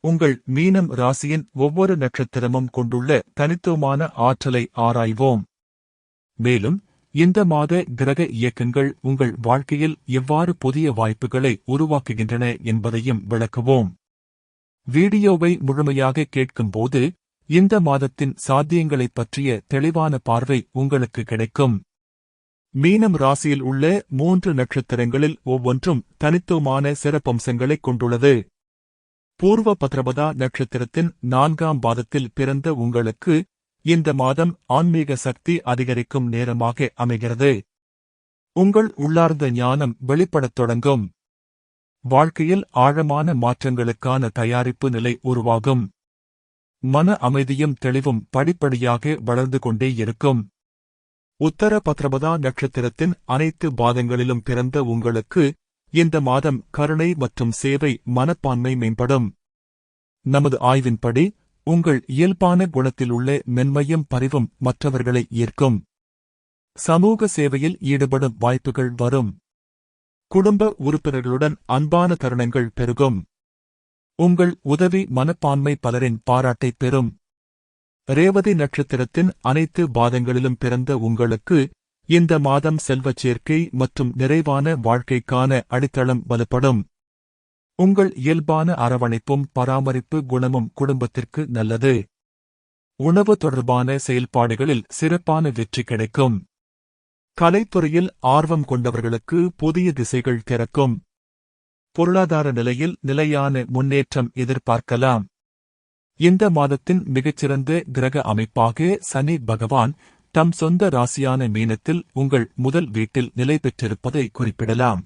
உங்கள் மீனம் ராசியின் ஒவ்வொரு நட்சத்திரமும் கொண்டுள்ள தனித்துவமான ஆற்றலை ஆராய்வோம். மேலும் இந்த மாத கிரக இயக்கங்கள் உங்கள் வாழ்க்கையில் எவ்வாறு புதிய வாய்ப்புகளை உருவாக்குகின்றன என்பதையும் விளக்குவோம். வீடியோவை முழுமையாக கேட்கும்போது இந்த மாதத்தின் சாத்தியங்களைப் பற்றிய தெளிவான பார்வை உங்களுக்கு கிடைக்கும். மீனம் ராசியில் உள்ள மூன்று நட்சத்திரங்களில் ஒவ்வொன்றும் தனித்துவமான சிறப்பம்சங்களைக் கொண்டுள்ளது. பூர்வ பத்ரபதா நட்சத்திரத்தின் நான்காம் பாதத்தில் பிறந்த உங்களுக்கு இந்த மாதம் ஆன்மீக சக்தி அதிகரிக்கும் நேரமாக அமைகிறது. உங்கள் உள்ளார்ந்த ஞானம் வெளிப்படத் தொடங்கும். வாழ்க்கையில் ஆழமான மாற்றங்களுக்கான தயாரிப்பு நிலை உருவாகும். மன அமைதியும் தெளிவும் படிப்படியாக வளர்ந்து கொண்டே இருக்கும். உத்தர பத்ரபதா நட்சத்திரத்தின் அனைத்து பாதங்களிலும் பிறந்த உங்களுக்கு இந்த மாதம் கருணை மற்றும் சேவை மனப்பான்மை மேம்படும். நமது ஆய்வின்படி உங்கள் இயல்பான குணத்தில் உள்ள மென்மையும் பரிவும் மற்றவர்களை ஈர்க்கும். சமூக சேவையில் ஈடுபடும் வாய்ப்புகள் வரும். குடும்ப உறுப்பினர்களுடன் அன்பான தருணங்கள் பெருகும். உங்கள் உதவி மனப்பான்மை பலரின் பாராட்டை பெறும். ரேவதி நட்சத்திரத்தின் அனைத்து பாதங்களிலும் பிறந்த உங்களுக்கு இந்த மாதம் செல்வச் சேர்க்கை மற்றும் நிறைவான வாழ்க்கைக்கான அடித்தளம் வலுப்படும் உங்கள் இயல்பான அரவணைப்பும் பராமரிப்பு குணமும் குடும்பத்திற்கு நல்லது. உணவு தொடர்பான செயல்பாடுகளில் சிறப்பான வெற்றி கிடைக்கும். கலைத்துறையில் ஆர்வம் கொண்டவர்களுக்கு புதிய திசைகள் திறக்கும். பொருளாதார நிலையில் நிலையான முன்னேற்றம் எதிர்பார்க்கலாம். இந்த மாதத்தின் மிகச்சிறந்த கிரக அமைப்பாக சனி பகவான் தம் சொந்த ராசியான மீனத்தில் உங்கள் முதல் வீட்டில் நிலை பெற்றிருப்பதை குறிப்பிடலாம்.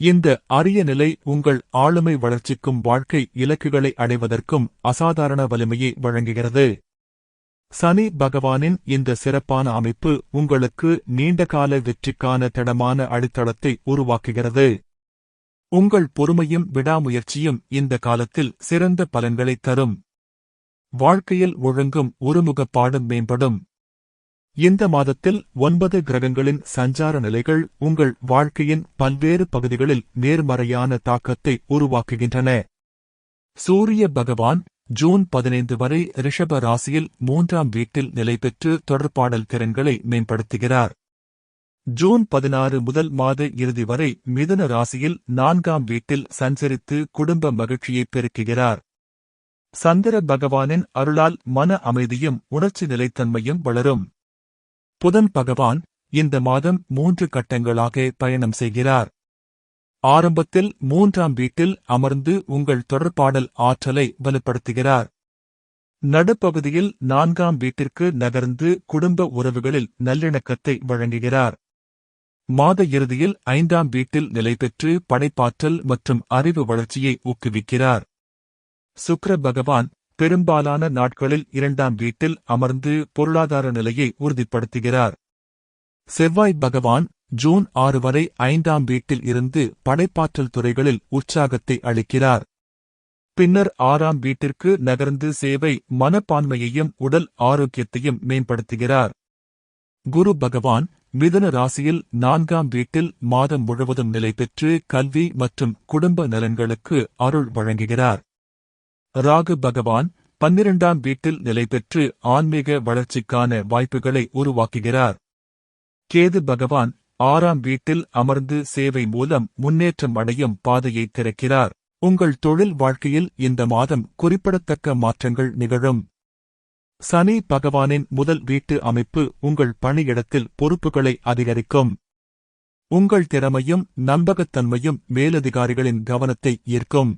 இந்த அரிய நிலை உங்கள் ஆளுமை வளர்ச்சிக்கும் வாழ்க்கை இலக்குகளை அடைவதற்கும் அசாதாரண வலிமையை வழங்குகிறது. சனி பகவானின் இந்த சிறப்பான அமைப்பு உங்களுக்கு நீண்டகால வெற்றிக்கான திடமான அடித்தளத்தை உருவாக்குகிறது. உங்கள் பொறுமையும் விடாமுயற்சியும் இந்த காலத்தில் சிறந்த பலன்களை தரும். வாழ்க்கையில் ஒழுங்கும் ஒருமுகப்பாடும் மேம்படும். இந்த மாதத்தில் ஒன்பது கிரகங்களின் சஞ்சார நிலைகள் உங்கள் வாழ்க்கையின் பல்வேறு பகுதிகளில் நேர்மறையான தாக்கத்தை உருவாக்குகின்றன. சூரிய பகவான் ஜூன் பதினைந்து வரை ரிஷப ராசியில் மூன்றாம் வீட்டில் நிலை பெற்று தொடர்பாடல் திறன்களை மேம்படுத்துகிறார். ஜூன் பதினாறு முதல் மாத இறுதி வரை மிதுன ராசியில் நான்காம் வீட்டில் சஞ்சரித்து குடும்ப மகிழ்ச்சியை பெருக்குகிறார். சந்திர பகவானின் அருளால் மன அமைதியும் உணர்ச்சி நிலைத்தன்மையும் வளரும். புதன் பகவான் இந்த மாதம் மூன்று கட்டங்களாக பயணம் செய்கிறார். ஆரம்பத்தில் மூன்றாம் வீட்டில் அமர்ந்து உங்கள் தொடர்பாடல் ஆற்றலை வலுப்படுத்துகிறார். நடுப்பகுதியில் நான்காம் வீட்டிற்கு நகர்ந்து குடும்ப உறவுகளில் நல்லிணக்கத்தை வழங்குகிறார். மாத இறுதியில் ஐந்தாம் வீட்டில் நிலை பெற்று படைப்பாற்றல் மற்றும் அறிவு வளர்ச்சியை ஊக்குவிக்கிறார். சுக்ர பகவான் பெரும்பாலான நாட்களில் இரண்டாம் வீட்டில் அமர்ந்து பொருளாதார நிலையை உறுதிப்படுத்துகிறார். செவ்வாய் பகவான் ஜூன் ஆறு வரை ஐந்தாம் வீட்டில் இருந்து படைப்பாற்றல் துறைகளில் உற்சாகத்தை அளிக்கிறார். பின்னர் ஆறாம் வீட்டிற்கு நகர்ந்து சேவை மனப்பான்மையையும் உடல் ஆரோக்கியத்தையும் மேம்படுத்துகிறார். குரு பகவான் மிதன ராசியில் நான்காம் வீட்டில் மாதம் முழுவதும் நிலை பெற்று கல்வி மற்றும் குடும்ப நலன்களுக்கு அருள் வழங்குகிறார். ராகு பகவான் பன்னிரண்டாம் வீட்டில் நிலை பெற்று ஆன்மீக வளர்ச்சிக்கான வாய்ப்புகளை உருவாக்குகிறார். கேது பகவான் ஆறாம் வீட்டில் அமர்ந்து சேவை மூலம் முன்னேற்றம் அடையும் பாதையை திறக்கிறார். உங்கள் தொழில் வாழ்க்கையில் இந்த மாதம் குறிப்பிடத்தக்க மாற்றங்கள் நிகழும். சனி பகவானின் முதல் வீட்டு அமைப்பு உங்கள் பணியிடத்தில் பொறுப்புகளை அதிகரிக்கும். உங்கள் திறமையும் நம்பகத்தன்மையும் மேலதிகாரிகளின் கவனத்தை ஈர்க்கும்.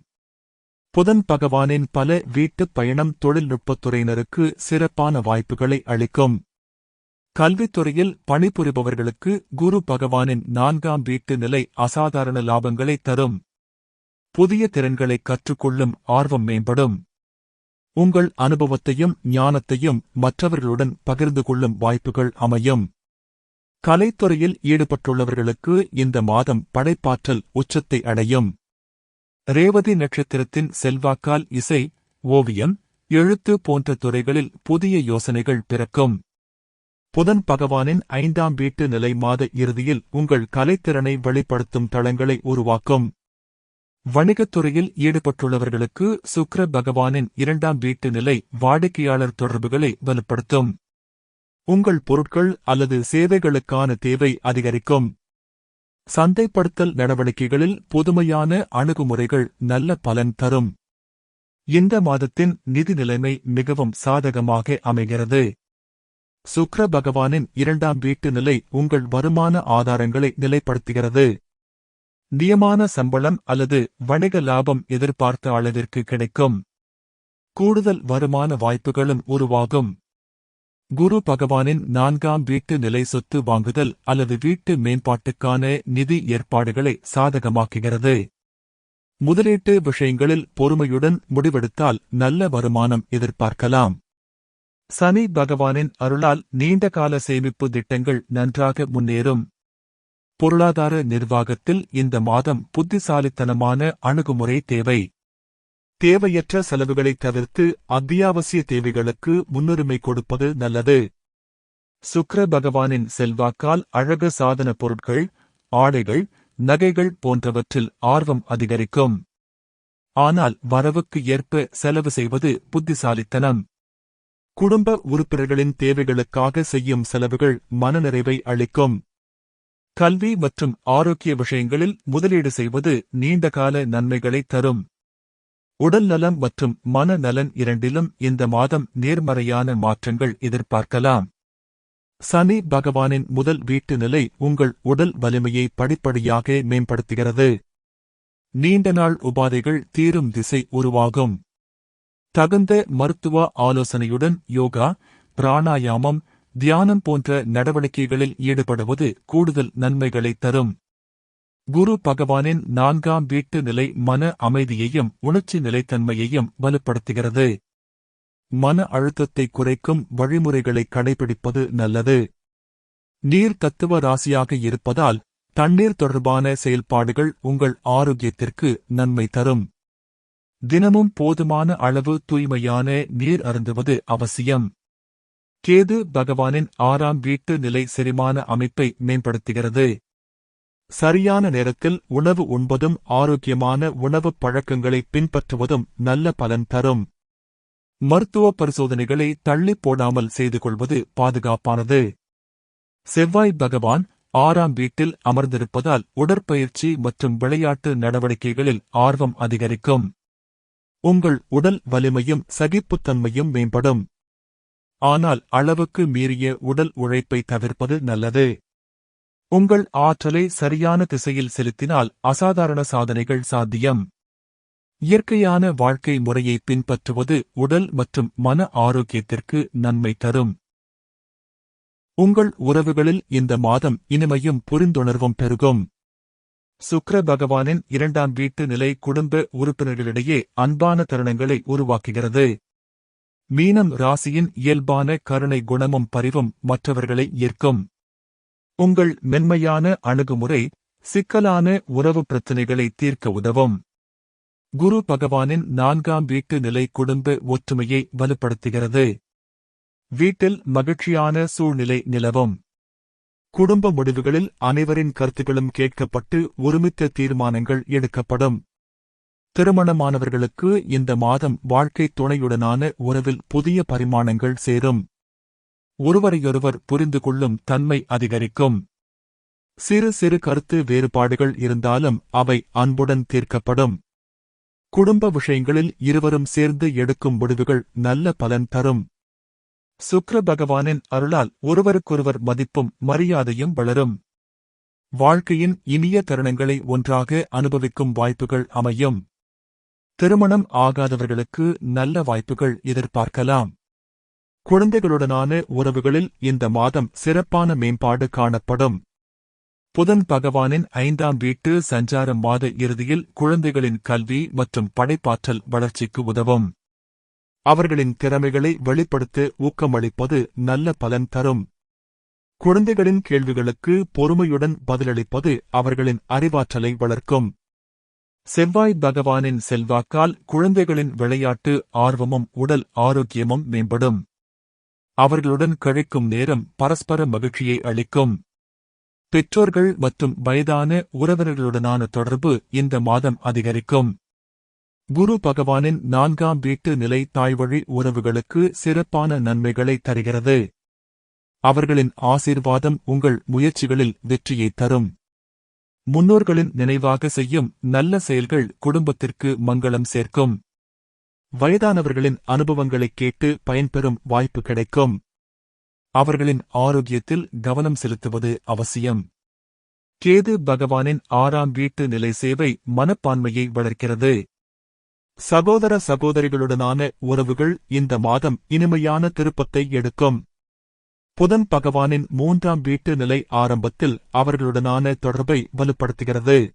புதன் பகவானின் பல வீட்டுப் பயணம் தொழில்நுட்பத்துறையினருக்கு சிறப்பான வாய்ப்புகளை அளிக்கும். கல்வித்துறையில் பணிபுரிபவர்களுக்கு குரு பகவானின் நான்காம் வீட்டு நிலை அசாதாரண லாபங்களை தரும். புதிய திறன்களை கற்றுக்கொள்ளும் ஆர்வம் மேம்படும். உங்கள் அனுபவத்தையும் ஞானத்தையும் மற்றவர்களுடன் பகிர்ந்து கொள்ளும் வாய்ப்புகள் அமையும். கலைத்துறையில் ஈடுபட்டுள்ளவர்களுக்கு இந்த மாதம் படைப்பாற்றல் உச்சத்தை அடையும். ரேவதி நட்சத்திரத்தின் செல்வாக்கால் இசை ஓவியம் எழுத்து போன்ற துறைகளில் புதிய யோசனைகள் பிறக்கும். புதன் பகவானின் ஐந்தாம் வீட்டு நிலை மாத இறுதியில் உங்கள் கலைத்திறனை வெளிப்படுத்தும் தளங்களை உருவாக்கும். வணிகத் துறையில் ஈடுபட்டுள்ளவர்களுக்கு சுக்ர பகவானின் இரண்டாம் வீட்டு நிலை வாடிக்கையாளர் தொடர்புகளை வலுப்படுத்தும். உங்கள் பொருட்கள் அல்லது சேவைகளுக்கான தேவை அதிகரிக்கும். சந்தைப்படுத்தல் நடவடிக்கைகளில் புதுமையான அணுகுமுறைகள் நல்ல பலன் தரும். இந்த மாதத்தின் நிதி நிலைமை மிகவும் சாதகமாக அமைகிறது. சுக்ர பகவானின் இரண்டாம் வீட்டு நிலை உங்கள் வருமான ஆதாரங்களை நிலைப்படுத்துகிறது. நியமான சம்பளம் அல்லது வணிக லாபம் எதிர்பார்த்த அளவிற்கு கிடைக்கும். கூடுதல் வருமான வாய்ப்புகளும் உருவாகும். குரு பகவானின் நான்காம் வீட்டு நிலை சொத்து வாங்குதல் அல்லது வீட்டு மேம்பாட்டுக்கான நிதி ஏற்பாடுகளை சாதகமாக்குகிறது. முதலீட்டு விஷயங்களில் பொறுமையுடன் முடிவெடுத்தால் நல்ல வருமானம் எதிர்பார்க்கலாம். சனி பகவானின் அருளால் நீண்டகால சேமிப்பு திட்டங்கள் நன்றாக முன்னேறும். பொருளாதார நிர்வாகத்தில் இந்த மாதம் புத்திசாலித்தனமான அணுகுமுறை தேவை. தேவையற்ற செலவுகளை தவிர்த்து அத்தியாவசிய தேவைகளுக்கு முன்னுரிமை கொடுப்பது நல்லது. சுக்ர பகவானின் செல்வாக்கால் அழகு சாதன பொருட்கள் ஆடைகள் நகைகள் போன்றவற்றில் ஆர்வம் அதிகரிக்கும். ஆனால் வரவுக்கு ஏற்ப செலவு செய்வது புத்திசாலித்தனம். குடும்ப உறுப்பினர்களின் தேவைகளுக்காக செய்யும் செலவுகள் மனநிறைவை அளிக்கும். கல்வி மற்றும் ஆரோக்கிய விஷயங்களில் முதலீடு செய்வது நீண்டகால நன்மைகளை தரும். உடல் நலம் மற்றும் மன நலன் இரண்டிலும் இந்த மாதம் நேர்மறையான மாற்றங்கள் எதிர்பார்க்கலாம். சனி பகவானின் முதல் வீட்டு நிலை உங்கள் உடல் வலிமையை படிப்படியாக மேம்படுத்துகிறது. நீண்ட நாள் உபாதைகள் தீரும் திசை உருவாகும். தகுந்த மருத்துவ ஆலோசனையுடன் யோகா பிராணாயாமம் தியானம் போன்ற நடவடிக்கைகளில் ஈடுபடுவது கூடுதல் நன்மைகளை தரும். குரு பகவானின் நான்காம் வீட்டு நிலை மன அமைதியையும் உணர்ச்சி நிலைத்தன்மையையும் வலுப்படுத்துகிறது. மன அழுத்தத்தை குறைக்கும் வழிமுறைகளை கடைபிடிப்பது நல்லது. நீர் தத்துவ ராசியாக இருப்பதால் தண்ணீர் தொடர்பான செயல்பாடுகள் உங்கள் ஆரோக்கியத்திற்கு நன்மை தரும். தினமும் போதுமான அளவு தூய்மையான நீர் அருந்துவது அவசியம். கேது பகவானின் ஆறாம் வீட்டு நிலை செரிமான அமைப்பை மேம்படுத்துகிறது. சரியான நேரத்தில் உணவு உண்பதும் ஆரோக்கியமான உணவுப் பழக்கங்களை பின்பற்றுவதும் நல்ல பலன் தரும். மருத்துவ பரிசோதனைகளை தள்ளி போடாமல் செய்து கொள்வது பாதுகாப்பானது. செவ்வாய் பகவான் ஆறாம் வீட்டில் அமர்ந்திருப்பதால் உடற்பயிற்சி மற்றும் விளையாட்டு நடவடிக்கைகளில் ஆர்வம் அதிகரிக்கும். உங்கள் உடல் வலிமையும் சகிப்புத்தன்மையும் மேம்படும். ஆனால் அளவுக்கு மீறிய உடல் உழைப்பை தவிர்ப்பது நல்லது. உங்கள் ஆற்றலை சரியான திசையில் செலுத்தினால் அசாதாரண சாதனைகள் சாத்தியம். இயற்கையான வாழ்க்கை முறையை பின்பற்றுவது உடல் மற்றும் மன ஆரோக்கியத்திற்கு நன்மை தரும். உங்கள் உறவுகளில் இந்த மாதம் இனிமையும் புரிந்துணர்வும் பெருகும். சுக்ர பகவானின் இரண்டாம் வீட்டு நிலை குடும்ப உறுப்பினர்களிடையே அன்பான தருணங்களை உருவாக்குகிறது. மீனம் ராசியின் இயல்பான கருணை குணமும் பரிவும் மற்றவர்களை ஈர்க்கும். உங்கள் மென்மையான அணுகுமுறை சிக்கலான உறவு பிரச்சினைகளை தீர்க்க உதவும். குரு பகவானின் நான்காம் வீட்டு நிலை குடும்ப ஒற்றுமையை வலுப்படுத்துகிறது. வீட்டில் மகிழ்ச்சியான சூழ்நிலை நிலவும். குடும்ப முடிவுகளில் அனைவரின் கருத்துக்களும் கேட்கப்பட்டு ஒருமித்த தீர்மானங்கள் எடுக்கப்படும். திருமணமானவர்களுக்கு இந்த மாதம் வாழ்க்கை துணையுடனான உறவில் புதிய பரிமாணங்கள் சேரும். ஒருவரையொருவர் புரிந்து கொள்ளும் தன்மை அதிகரிக்கும். சிறு சிறு கருத்து வேறுபாடுகள் இருந்தாலும் அவை அன்புடன் தீர்க்கப்படும். குடும்ப விஷயங்களில் இருவரும் சேர்ந்து எடுக்கும் முடிவுகள் நல்ல பலன் தரும். சுக்ர பகவானின் அருளால் ஒருவருக்கொருவர் மதிப்பும் மரியாதையும் வளரும். வாழ்க்கையின் இனிய தருணங்களை ஒன்றாக அனுபவிக்கும் வாய்ப்புகள் அமையும். திருமணம் ஆகாதவர்களுக்கு நல்ல வாய்ப்புகள் எதிர்பார்க்கலாம். குழந்தைகளுடனான உறவுகளில் இந்த மாதம் சிறப்பான மேம்பாடு காணப்படும். புதன் பகவானின் ஐந்தாம் வீட்டு சஞ்சாரம் மாத இறுதியில் குழந்தைகளின் கல்வி மற்றும் படைப்பாற்றல் வளர்ச்சிக்கு உதவும். அவர்களின் திறமைகளை வெளிப்படுத்த ஊக்கமளிப்பது நல்ல பலன் தரும். குழந்தைகளின் கேள்விகளுக்கு பொறுமையுடன் பதிலளிப்பது அவர்களின் அறிவாற்றலை வளர்க்கும். செவ்வாய் பகவானின் செல்வாக்கால் குழந்தைகளின் விளையாட்டு ஆர்வமும் உடல் ஆரோக்கியமும் மேம்படும். அவர்களுடன் கழிக்கும் நேரம் பரஸ்பர மகிழ்ச்சியை அளிக்கும். பெற்றோர்கள் மற்றும் வயதான உறவினர்களுடனான தொடர்பு இந்த மாதம் அதிகரிக்கும். குரு பகவானின் நான்காம் வீட்டு நிலை தாய்வழி உறவுகளுக்கு சிறப்பான நன்மைகளை தருகிறது. அவர்களின் ஆசீர்வாதம் உங்கள் முயற்சிகளில் வெற்றியை தரும். முன்னோர்களின் நினைவாக செய்யும் நல்ல செயல்கள் குடும்பத்திற்கு மங்களம் சேர்க்கும். வயதானவர்களின் அனுபவங்களைக் கேட்டு பயன்பெறும் வாய்ப்பு கிடைக்கும். அவர்களின் ஆரோக்கியத்தில் கவனம் செலுத்துவது அவசியம். கேது பகவானின் ஆறாம் வீட்டு நிலை சேவை மனப்பான்மையை வளர்க்கிறது. சகோதர சகோதரிகளுடனான உறவுகள் இந்த மாதம் இனிமையான திருப்பத்தை எடுக்கும். புதன் பகவானின் மூன்றாம் வீட்டு நிலை ஆரம்பத்தில் அவர்களுடனான தொடர்பை வலுப்படுத்துகிறது.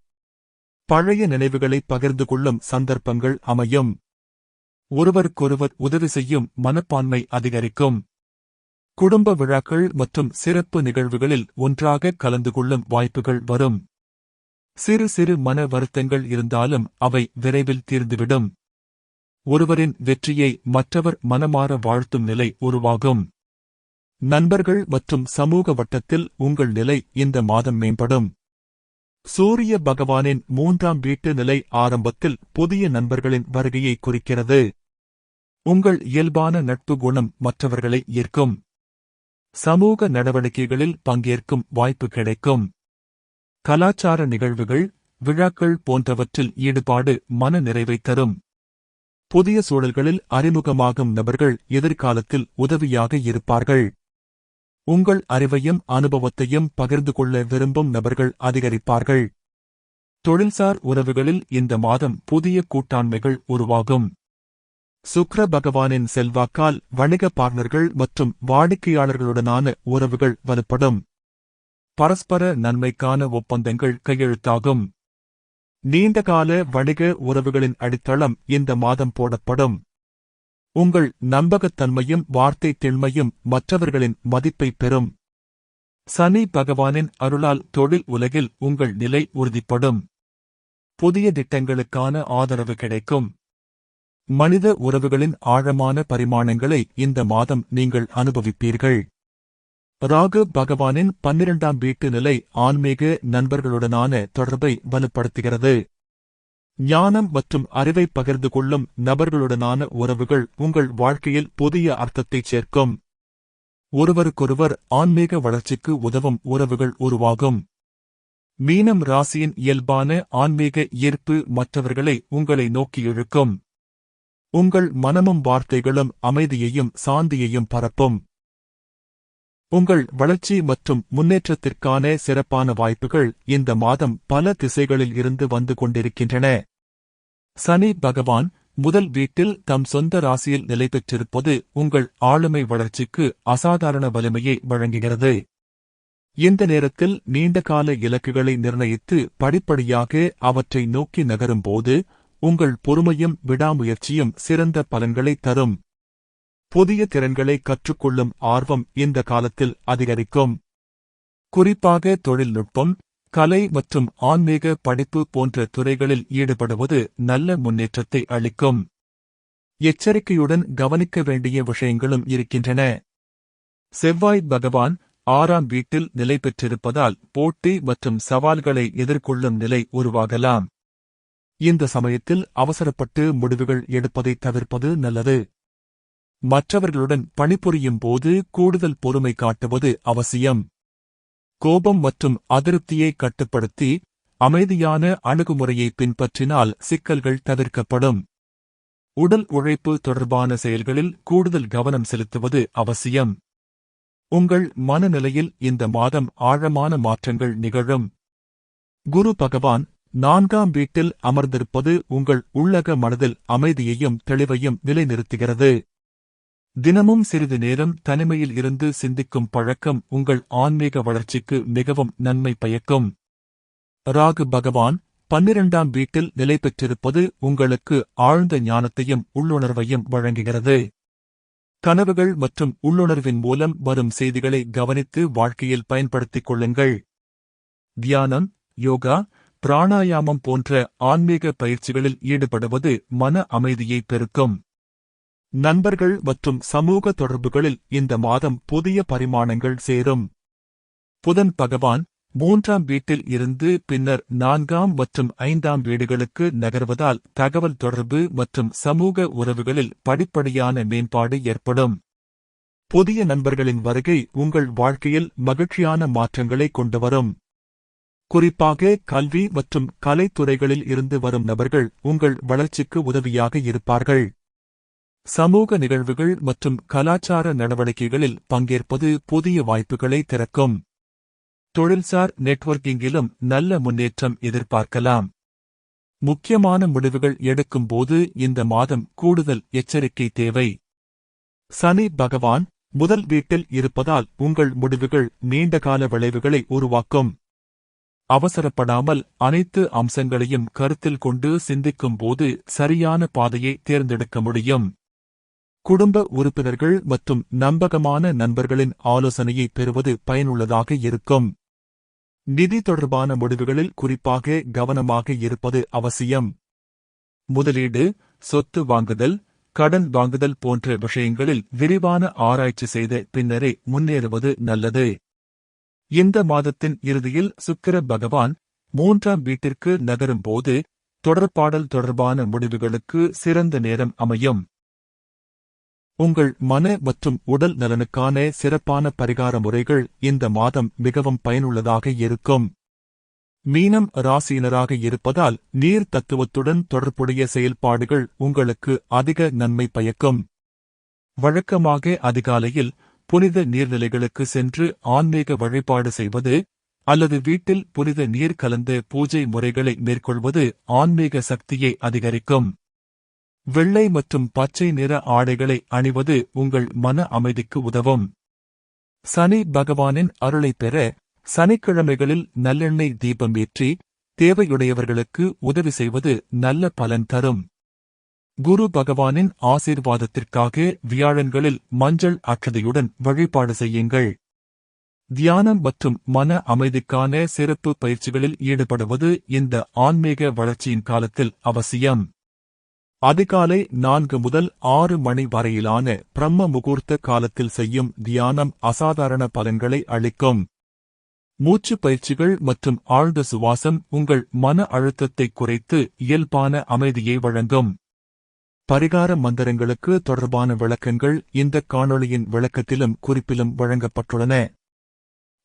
பழைய நினைவுகளை பகிர்ந்து கொள்ளும் சந்தர்ப்பங்கள் அமையும். ஒருவருக்கொருவர் உதவி செய்யும் மனப்பான்மை அதிகரிக்கும். குடும்ப விழாக்கள் மற்றும் சிறப்பு நிகழ்வுகளில் ஒன்றாக கலந்து கொள்ளும் வாய்ப்புகள் வரும். சிறு சிறு மன வருத்தங்கள் இருந்தாலும் அவை விரைவில் தீர்ந்துவிடும். ஒருவரின் வெற்றியை மற்றவர் மனமாற வாழ்த்தும் நிலை உருவாகும். நண்பர்கள் மற்றும் சமூக வட்டத்தில் உங்கள் நிலை இந்த மாதம் மேம்படும். சூரிய பகவானின் மூன்றாம் வீட்டு நிலை ஆரம்பத்தில் புதிய நண்பர்களின் வருகையை குறிக்கிறது. உங்கள் இயல்பான நட்பு குணம் மற்றவர்களை ஈர்க்கும். சமூக நடவடிக்கைகளில் பங்கேற்கும் வாய்ப்பு கிடைக்கும். கலாச்சார நிகழ்வுகள் விழாக்கள் போன்றவற்றில் ஈடுபாடு மன நிறைவை தரும். புதிய சூழல்களில் அறிமுகமாகும் நபர்கள் எதிர்காலத்தில் உதவியாக இருப்பார்கள். உங்கள் அறிவையும் அனுபவத்தையும் பகிர்ந்து கொள்ள விரும்பும் நபர்கள் அதிகரிப்பார்கள். தொழில்சார் உறவுகளில் இந்த மாதம் புதிய கூட்டாண்மைகள் உருவாகும். சுக்ர பகவானின் செல்வாக்கால் வணிக பார்ட்னர்கள் மற்றும் வாடிக்கையாளர்களுடனான உறவுகள் வலுப்படும். பரஸ்பர நன்மைக்கான ஒப்பந்தங்கள் கையெழுத்தாகும். நீண்டகால வணிக உறவுகளின் அடித்தளம் இந்த மாதம் போடப்படும். உங்கள் நம்பகத்தன்மையும் வார்த்தை திண்மையும் மற்றவர்களின் மதிப்பை பெறும். சனி பகவானின் அருளால் தொழில் உலகில் உங்கள் நிலை உறுதிப்படும். புதிய திட்டங்களுக்கான ஆதரவு கிடைக்கும். மனித உறவுகளின் ஆழமான பரிமாணங்களை இந்த மாதம் நீங்கள் அனுபவிப்பீர்கள். ராகு பகவானின் பன்னிரண்டாம் வீட்டு நிலை ஆன்மீக நண்பர்களுடனான தொடர்பை வலுப்படுத்துகிறது. ஞானம் மற்றும் அறிவை பகிர்ந்து கொள்ளும் நபர்களுடனான உறவுகள் உங்கள் வாழ்க்கையில் புதிய அர்த்தத்தைச் சேர்க்கும். ஒருவருக்கொருவர் ஆன்மீக வளர்ச்சிக்கு உதவும் உறவுகள் உருவாகும். மீனம் ராசியின் இயல்பான ஆன்மீக ஈர்ப்பு மற்றவர்களை உங்களை நோக்கி இழுக்கும். உங்கள் மனமும் வார்த்தைகளும் அமைதியையும் சாந்தியையும் பரப்பும். உங்கள் வளர்ச்சி மற்றும் முன்னேற்றத்திற்கான சிறப்பான வாய்ப்புகள் இந்த மாதம் பல திசைகளில் இருந்து வந்து கொண்டிருக்கின்றன. சனி பகவான் முதல் வீட்டில் தம் சொந்த ராசியில் நிலை பெற்றிருப்பது உங்கள் ஆளுமை வளர்ச்சிக்கு அசாதாரண வலிமையை வழங்குகிறது. இந்த நேரத்தில் நீண்டகால இலக்குகளை நிர்ணயித்து படிப்படியாக அவற்றை நோக்கி நகரும்போது உங்கள் பொறுமையும் விடாமுயற்சியும் சிறந்த பலன்களை தரும். புதிய திறன்களை கற்றுக்கொள்ளும் ஆர்வம் இந்த காலத்தில் அதிகரிக்கும். குறிப்பாக தொழில்நுட்பம் கலை மற்றும் ஆன்மீக படிப்பு போன்ற துறைகளில் ஈடுபடுவது நல்ல முன்னேற்றத்தை அளிக்கும். எச்சரிக்கையுடன் கவனிக்க வேண்டிய விஷயங்களும் இருக்கின்றன. செவ்வாய் பகவான் ஆறாம் வீட்டில் நிலை பெற்றிருப்பதால் போட்டி மற்றும் சவால்களை எதிர்கொள்ளும் நிலை உருவாகலாம். இந்த சமயத்தில் அவசரப்பட்டு முடிவுகள் எடுப்பதை தவிர்ப்பது நல்லது. மற்றவர்களுடன் பணிபுரியும் போது கூடுதல் பொறுமை காட்டுவது அவசியம். கோபம் மற்றும் அதிருப்தியை கட்டுப்படுத்தி அமைதியான அணுகுமுறையை பின்பற்றினால் சிக்கல்கள் தவிர்க்கப்படும். உடல் உழைப்பு தொடர்பான செயல்களில் கூடுதல் கவனம் செலுத்துவது அவசியம். உங்கள் மனநிலையில் இந்த மாதம் ஆழமான மாற்றங்கள் நிகழும். குரு பகவான் நான்காம் வீட்டில் அமர்ந்திருப்பது உங்கள் உள்ளக மனதில் அமைதியையும் தெளிவையும் நிலைநிறுத்துகிறது. தினமும் சிறிது நேரம் தனிமையில் இருந்து சிந்திக்கும் பழக்கம் உங்கள் ஆன்மீக வளர்ச்சிக்கு மிகவும் நன்மை பயக்கும். ராகு பகவான் பன்னிரண்டாம் வீட்டில் நிலை பெற்றிருப்பது உங்களுக்கு ஆழ்ந்த ஞானத்தையும் உள்ளுணர்வையும் வழங்குகிறது. கனவுகள் மற்றும் உள்ளுணர்வின் மூலம் வரும் செய்திகளை கவனித்து வாழ்க்கையில் பயன்படுத்திக் கொள்ளுங்கள். தியானம் யோகா பிராணாயாமம் போன்ற ஆன்மீக பயிற்சிகளில் ஈடுபடுவது மன அமைதியை பெருக்கும். நண்பர்கள் மற்றும் சமூக தொடர்புகளில் இந்த மாதம் புதிய பரிமாணங்கள் சேரும். புதன் பகவான் மூன்றாம் வீட்டில் இருந்து பின்னர் நான்காம் மற்றும் ஐந்தாம் வீடுகளுக்கு நகர்வதால் தகவல் தொடர்பு மற்றும் சமூக உறவுகளில் படிப்படியான மேம்பாடு ஏற்படும். புதிய நண்பர்களின் வருகை உங்கள் வாழ்க்கையில் மகிழ்ச்சியான மாற்றங்களை கொண்டுவரும் குறிப்பாக கல்வி மற்றும் கலைத்துறைகளில் இருந்து வரும் நபர்கள் உங்கள் வளர்ச்சிக்கு உதவியாக இருப்பார்கள். சமூக நிகழ்வுகள் மற்றும் கலாச்சார நடவடிக்கைகளில் பங்கேற்பது புதிய வாய்ப்புகளை திறக்கும். தொழில்சார் நெட்வொர்க்கிங்கிலும் நல்ல முன்னேற்றம் எதிர்பார்க்கலாம். முக்கியமான முடிவுகள் எடுக்கும்போது இந்த மாதம் கூடுதல் எச்சரிக்கை தேவை. சனி பகவான் முதல் வீட்டில் இருப்பதால் உங்கள் முடிவுகள் நீண்டகால விளைவுகளை உருவாக்கும். அவசரப்படாமல் அனைத்து அம்சங்களையும் கருத்தில் கொண்டு சிந்திக்கும் போது சரியான பாதையை தேர்ந்தெடுக்க முடியும். குடும்ப உறுப்பினர்கள் மற்றும் நம்பகமான நண்பர்களின் ஆலோசனையை பெறுவது பயனுள்ளதாக இருக்கும். நிதி தொடர்பான முடிவுகளில் குறிப்பாக கவனமாக இருப்பது அவசியம். முதலீடு சொத்து வாங்குதல் கடன் வாங்குதல் போன்ற விஷயங்களில் விரிவான ஆராய்ச்சி செய்த பின்னரே முன்னேறுவது நல்லது. இந்த மாதத்தின் இறுதியில் சுக்கிர பகவான் மூன்றாம் வீட்டிற்கு நகரும்போது தொடர்பாடல் தொடர்பான முடிவுகளுக்கு சிறந்த நேரம் அமையும். உங்கள் மன மற்றும் உடல் நலனுக்கான சிறப்பான பரிகார முறைகள் இந்த மாதம் மிகவும் பயனுள்ளதாக இருக்கும். மீனம் ராசியினராக இருப்பதால் நீர் தத்துவத்துடன் தொடர்புடைய செயல்பாடுகள் உங்களுக்கு அதிக நன்மை பயக்கும். வழக்கமாக அதிகாலையில் புனித நீர்நிலைகளுக்கு சென்று ஆன்மீக வழிபாடு செய்வது அல்லது வீட்டில் புனித நீர் கலந்து பூஜை முறைகளை மேற்கொள்வது ஆன்மீக சக்தியை அதிகரிக்கும். வெள்ளை மற்றும் பச்சை நிற ஆடைகளை அணிவது உங்கள் மன அமைதிக்கு உதவும். சனி பகவானின் அருளை பெற சனிக்கிழமைகளில் நல்லெண்ணெய் தீபம் ஏற்றி தேவையுடையவர்களுக்கு உதவி செய்வது நல்ல பலன் தரும். குரு பகவானின் ஆசீர்வாதத்திற்காக வியாழன்களில் மஞ்சள் அக்கதையுடன் வழிபாடு செய்யுங்கள். தியானம் மற்றும் மன அமைதிக்கான சிறப்பு பயிற்சிகளில் ஈடுபடுவது இந்த ஆன்மீக வளர்ச்சியின் காலத்தில் அவசியம். அதிகாலை நான்கு முதல் ஆறு மணி வரையிலான பிரம்ம முகூர்த்த காலத்தில் செய்யும் தியானம் அசாதாரண பலன்களை அளிக்கும். மூச்சு பயிற்சிகள் மற்றும் ஆழ்ந்த சுவாசம் உங்கள் மன அழுத்தத்தை குறைத்து இயல்பான அமைதியை வழங்கும். பரிகார மந்திரங்களுக்கு தொடர்பான விளக்கங்கள் இந்த காணொளியின் விளக்கத்திலும் குறிப்பிலும் வழங்கப்பட்டுள்ளன.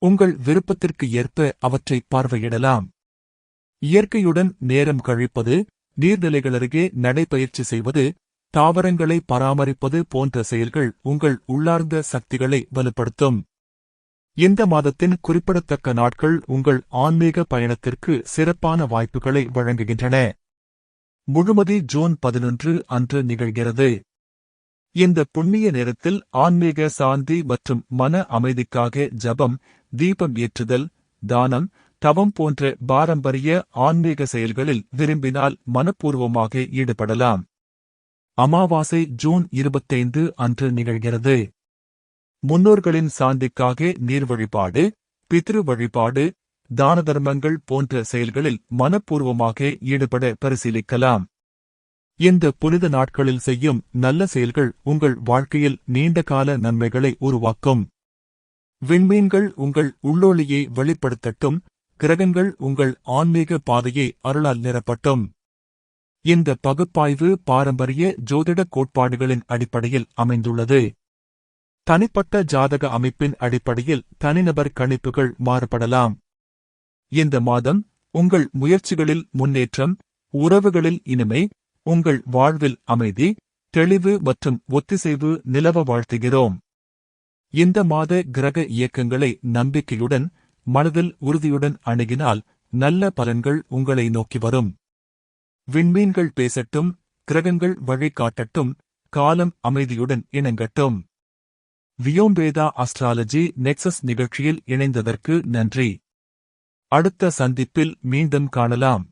உங்கள் விருப்பத்திற்கு ஏற்ப அவற்றை பார்வையிடலாம். இயற்கையுடன் நேரம் கழிப்பது நீர்நிலைகள் அருகே நடைபயிற்சி செய்வது தாவரங்களை பராமரிப்பது போன்ற செயல்கள் உங்கள் உள்ளார்ந்த சக்திகளை வலுப்படுத்தும். இந்த மாதத்தின் குறிப்பிடத்தக்க நாட்கள் உங்கள் ஆன்மீக பயணத்திற்கு சிறப்பான வாய்ப்புகளை வழங்குகின்றன. முழுமதி ஜூன் பதினொன்று அன்று நிகழ்கிறது. இந்த புண்ணிய நேரத்தில் ஆன்மீக சாந்தி மற்றும் மன அமைதிக்காக ஜபம் தீபம் ஏற்றுதல் தானம் தவம் போன்ற பாரம்பரிய ஆன்மீக செயல்களில் விரும்பினால் மனப்பூர்வமாக ஈடுபடலாம். அமாவாசை ஜூன் இருபத்தைந்து அன்று நிகழ்கிறது. முன்னோர்களின் சாந்திக்காக நீர் வழிபாடு பித்ரு வழிபாடு தான தர்மங்கள் போன்ற செயல்களில் மனப்பூர்வமாக ஈடுபட பரிசீலிக்கலாம். இந்த புனித நாட்களில் செய்யும் நல்ல செயல்கள் உங்கள் வாழ்க்கையில் நீண்டகால நன்மைகளை உருவாக்கும். விண்மீன்கள் உங்கள் உள்ளொளியை வெளிப்படுத்தட்டும் கிரகங்கள் உங்கள் ஆன்மீக பாதையை அருளால் நிரப்பட்டும். இந்த பகுப்பாய்வு பாரம்பரிய ஜோதிட கோட்பாடுகளின் அடிப்படையில் அமைந்துள்ளது. தனிப்பட்ட ஜாதக அமைப்பின் அடிப்படையில் தனிநபர் கணிப்புகள் மாறுபடலாம். இந்த மாதம் உங்கள் முயற்சிகளில் முன்னேற்றம் உறவுகளில் இனிமை உங்கள் வாழ்வில் அமைதி தெளிவு மற்றும் ஒத்திசைவு நிலவ வாழ்த்துகிறோம். இந்த மாத கிரக இயக்கங்களை நம்பிக்கையுடன் மனதில் உறுதியுடன் அணுகினால் நல்ல பலன்கள் உங்களை நோக்கி வரும். விண்மீன்கள் பேசட்டும் கிரகங்கள் வழிகாட்டட்டும் காலம் அமைதியுடன் இணங்கட்டும். வியோம்பேதா அஸ்ட்ராலஜி நெக்சஸ் நிகழ்ச்சியில் இணைந்ததற்கு நன்றி. அடுத்த சந்திப்பில் மீண்டும் காணலாம்.